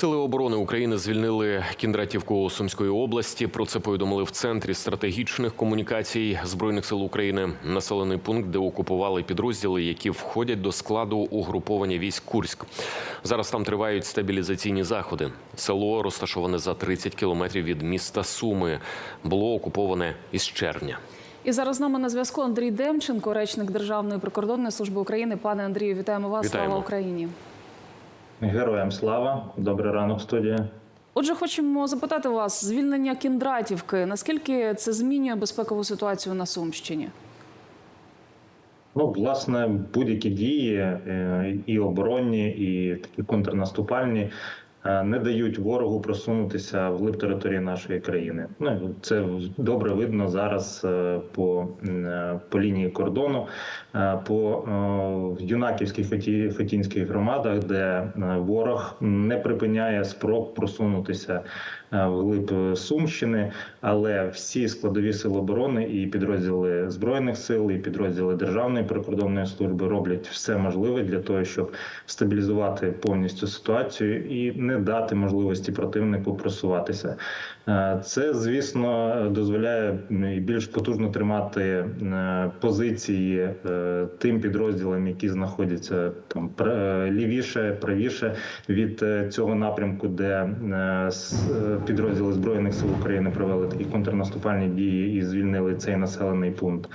Сили оборони України звільнили Кіндратівку Сумської області. Про це повідомили в центрі стратегічних комунікацій збройних сил України. Населений пункт, де окупували підрозділи, які входять до складу угруповання військ Курськ. Зараз там тривають стабілізаційні заходи. Село розташоване за 30 кілометрів від міста Суми. Було окуповане із червня. І зараз з нами на зв'язку Андрій Демченко, речник Державної прикордонної служби України. Пане Андрію, вітаємо вас. Вітаємо. Слава Україні. Героям слава, добрий ранок, студія. Отже, хочемо запитати вас звільнення Кіндратівки. Наскільки це змінює безпекову ситуацію на Сумщині? Ну, власне, будь-які дії е, і оборонні, і такі контрнаступальні не дають ворогу просунутися в глиб території нашої країни. Ну це добре видно зараз е, по, е, по лінії кордону, е, по е, юнаківських хотінських громадах, де е, ворог не припиняє спроб просунутися е, вглиб е, Сумщини, але всі складові сил оборони і підрозділи збройних сил, і підрозділи Державної прикордонної служби роблять все можливе для того, щоб стабілізувати повністю ситуацію і не дати можливості противнику просуватися. Е, Це, звісно, дозволяє більш потужно тримати е, позиції е, тим підрозділам, які знаходяться там лівіше, правіше від цього напрямку, де підрозділи збройних сил України провели такі контрнаступальні дії і звільнили цей населений пункт.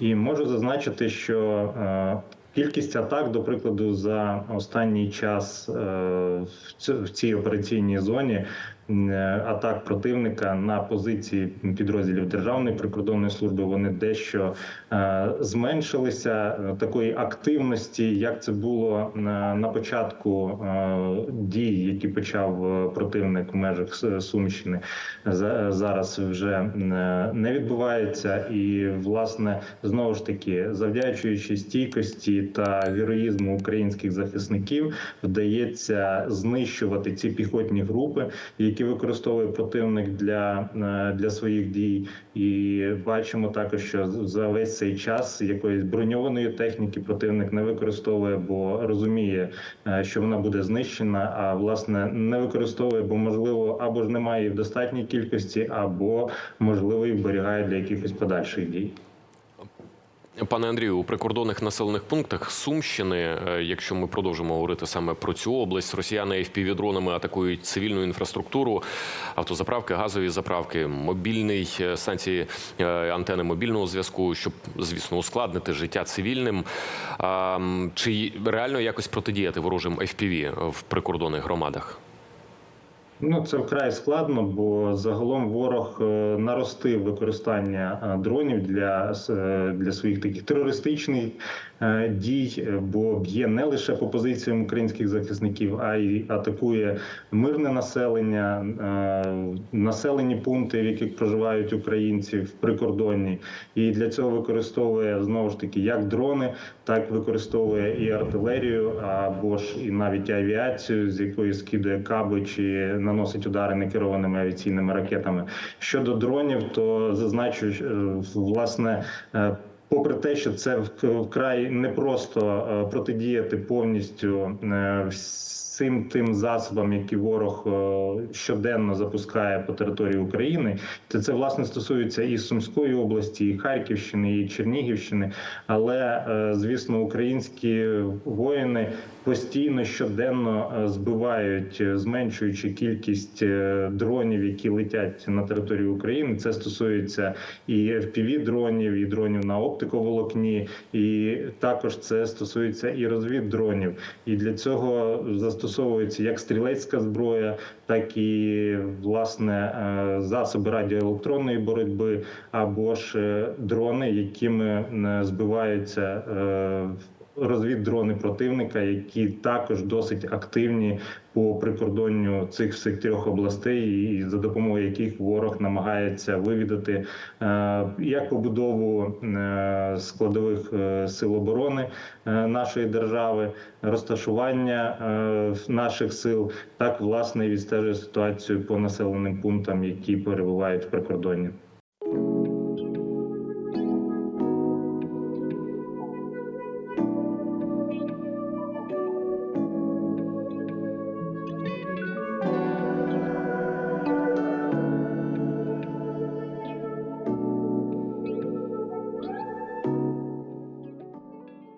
І можу зазначити, що Кількість атак, до прикладу, за останній час е, в цій операційній зоні атак противника на позиції підрозділів Державної прикордонної служби вони дещо е, зменшилися. Е, Такої активності, як це було на, початку е, дій, які почав е, противник в межах Сумщини, за- зараз вже е, не відбувається. І власне знову ж таки, завдячуючи стійкості та героїзму українських захисників, вдається знищувати ці піхотні групи, які використовує противник для, е, для своїх дій. І бачимо також, що за весь цей час якоїсь броньованої техніки противник не використовує, бо розуміє, е, що вона буде знищена. А власне не використовує, бо можливо або ж немає її в достатній кількості, або можливо і вберігає для якихось подальших дій. Пане Андрію, у прикордонних населених пунктах Сумщини, е, якщо ми продовжимо говорити саме про цю область, росіяни FPV-дронами атакують цивільну інфраструктуру, автозаправки, газові заправки, мобільний е, станції е, антени мобільного зв'язку, щоб звісно ускладнити життя цивільним. Чи реально якось протидіяти ворожим FPV в прикордонних громадах? Ну це вкрай складно, бо загалом ворог е, наростив використання е, дронів для, е, для своїх таких терористичних дій, бо б'є не лише по позиціям українських захисників, а й атакує мирне населення, населені пункти, в яких проживають українці в прикордонні, і для цього використовує знову ж таки як дрони, так використовує і артилерію, або ж і навіть авіацію, з якої скидує каби чи наносить удари некерованими авіаційними ракетами. Щодо дронів, то зазначу, е, власне. е, Попри те, що це вкрай непросто е, протидіяти повністю всім тим засобам, які ворог е, щоденно запускає по території України, то це власне стосується і Сумської області, і Харківщини, і Чернігівщини. Але е, звісно, українські воїни постійно щоденно е, збивають, зменшуючи кількість дронів, які летять на територію України. Це стосується і fpv дронів, і дронів на оптиковолокні, і також це стосується і розвіддронів. І для цього застосовується як стрілецька зброя, так і власне е, засоби радіоелектронної боротьби, або ж е, дрони, якими е, збиваються. Розвіддрони противника, які також досить активні по прикордонню цих всіх трьох областей, і за допомогою яких ворог намагається вивідати е, як побудову е, складових е, сил оборони нашої держави, розташування наших сил, так власне відстежує ситуацію по населеним пунктам, які перебувають в прикордонні.